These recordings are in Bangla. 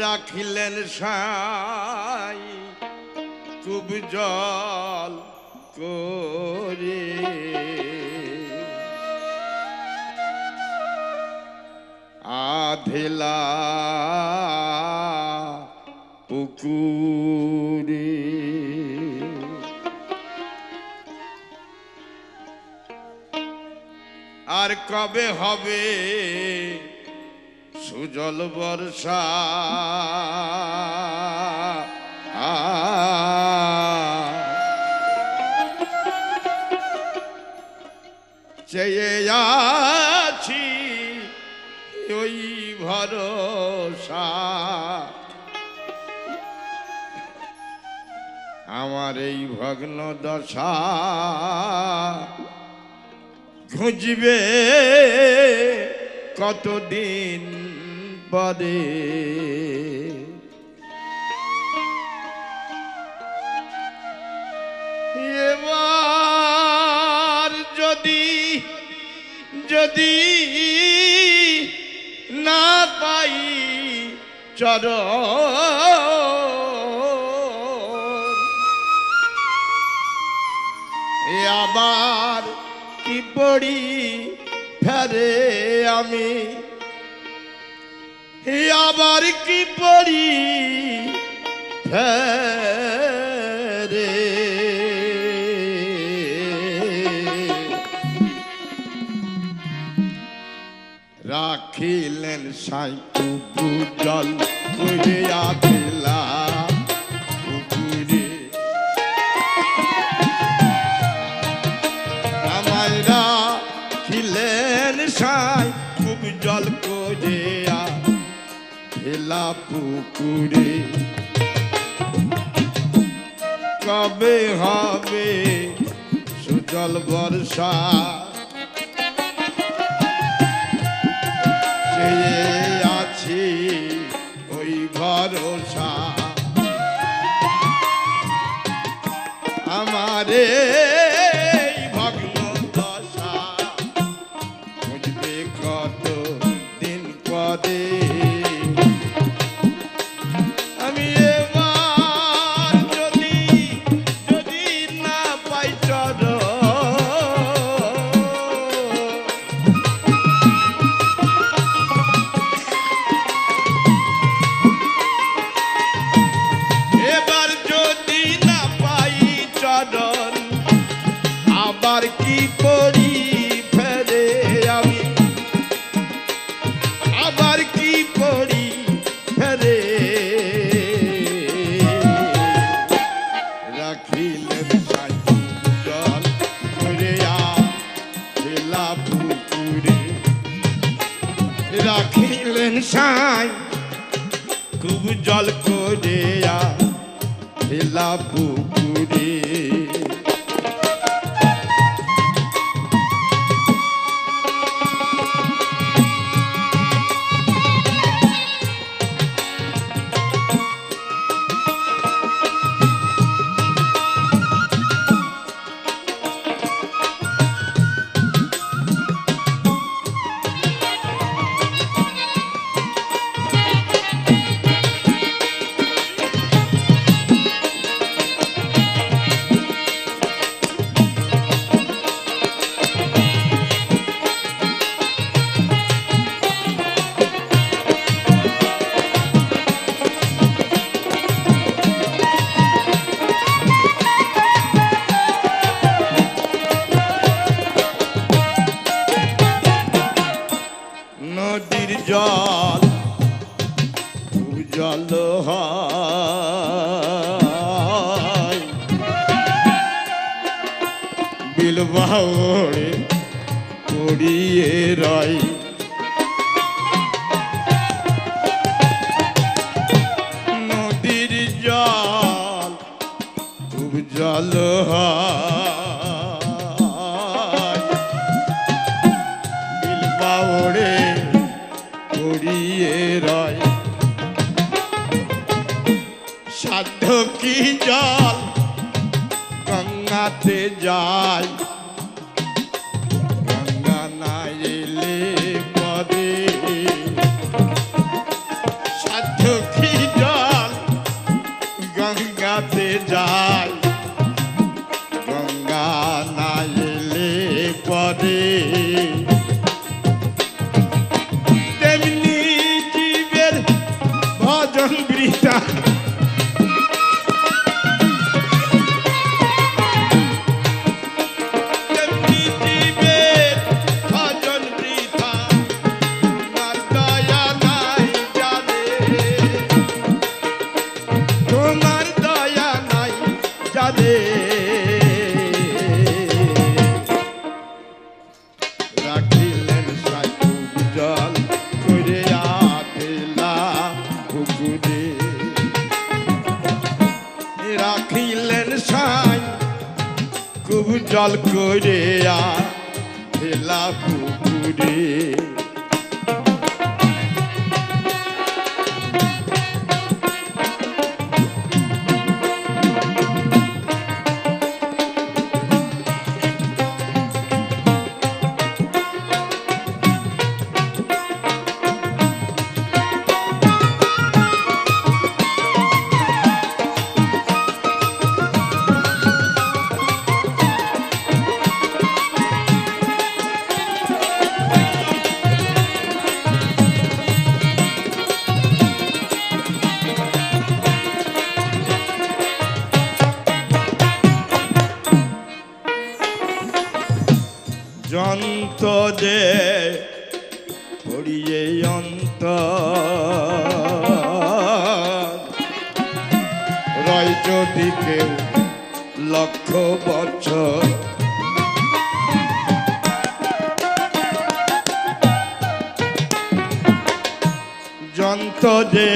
রাখিলেন সাই খুব জল করে। আধেলা পুকুরে। আর কবে হবে সুজল বর্ষা? আছি ওই ভরসা। আমার এই ভগ্ন দশা খুঁজবে কতদিন পরে? যদি না পাই চর। আবার কি পড়ি ফেরে আমি? আবার কি পড়ি ফেরে সাইকু জল কইয়া দিলা। পুকুরে আমায় রাখিলেন সাই খুব জল করিয়া খেলা পুকুরে। কবে হবে সুজল বর্ষা? চেয়ে আমারে সাই খুব জল করে আলা পুকুরে। বাউরে পড়িয়ে রাই নদীর জল খুব জল বিল কি জল গঙ্গাতে যাই জল করে আতেলা পুকুরে যন্ত যে পড়িয়ে অন্ত রয় যদি কেউ লক্ষ বছর। যন্ত যে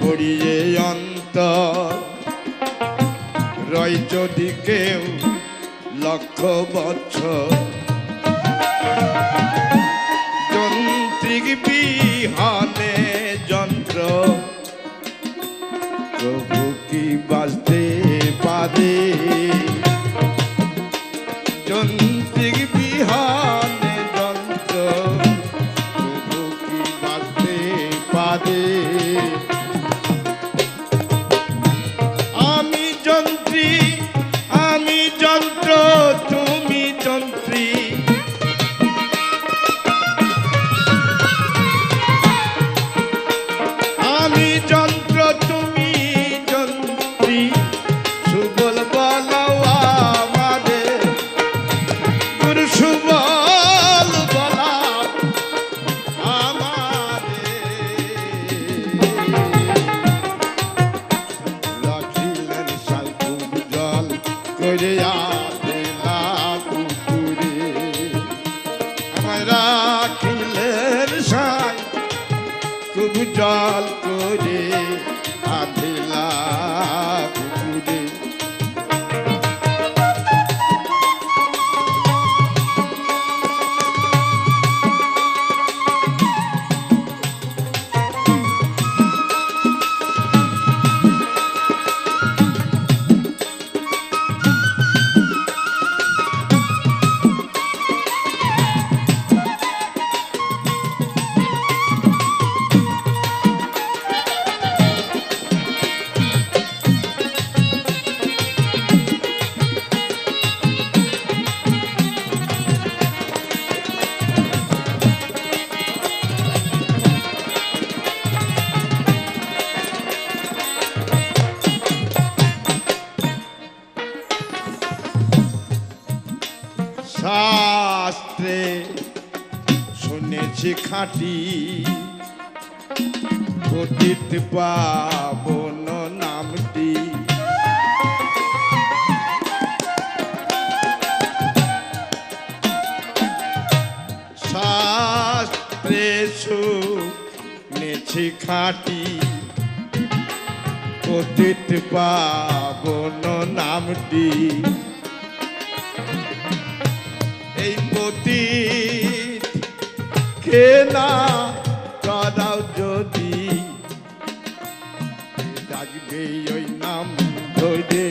পড়িয়ে অন্তর। রয় যদি কেউ লক্ষ বছর। জল খাঁটি। পতিত পাবন নামটি। শাস্ত্রে শুনেছি খাঁটি। পতিত পাবন নামটি। মিটে না করাও যদি? ডাকবে ওই নাম ধরে।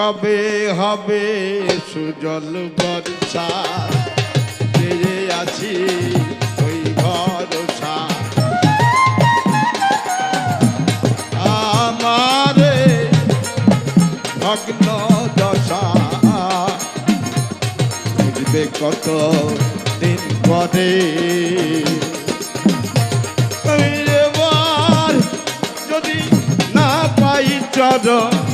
কবে হবে সুজল বর্ষা? পেয়ে আছি ওই ভরসা। আমারে ভগ্ন দশা। বুঝবে কত দিন পরে? যদি না পাই চরণ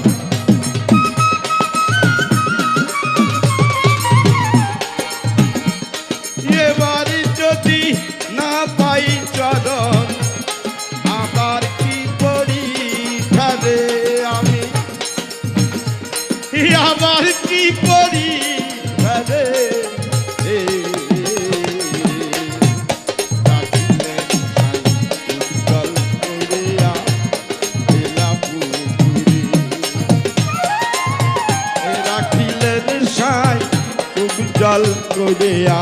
জল প্রদেয়া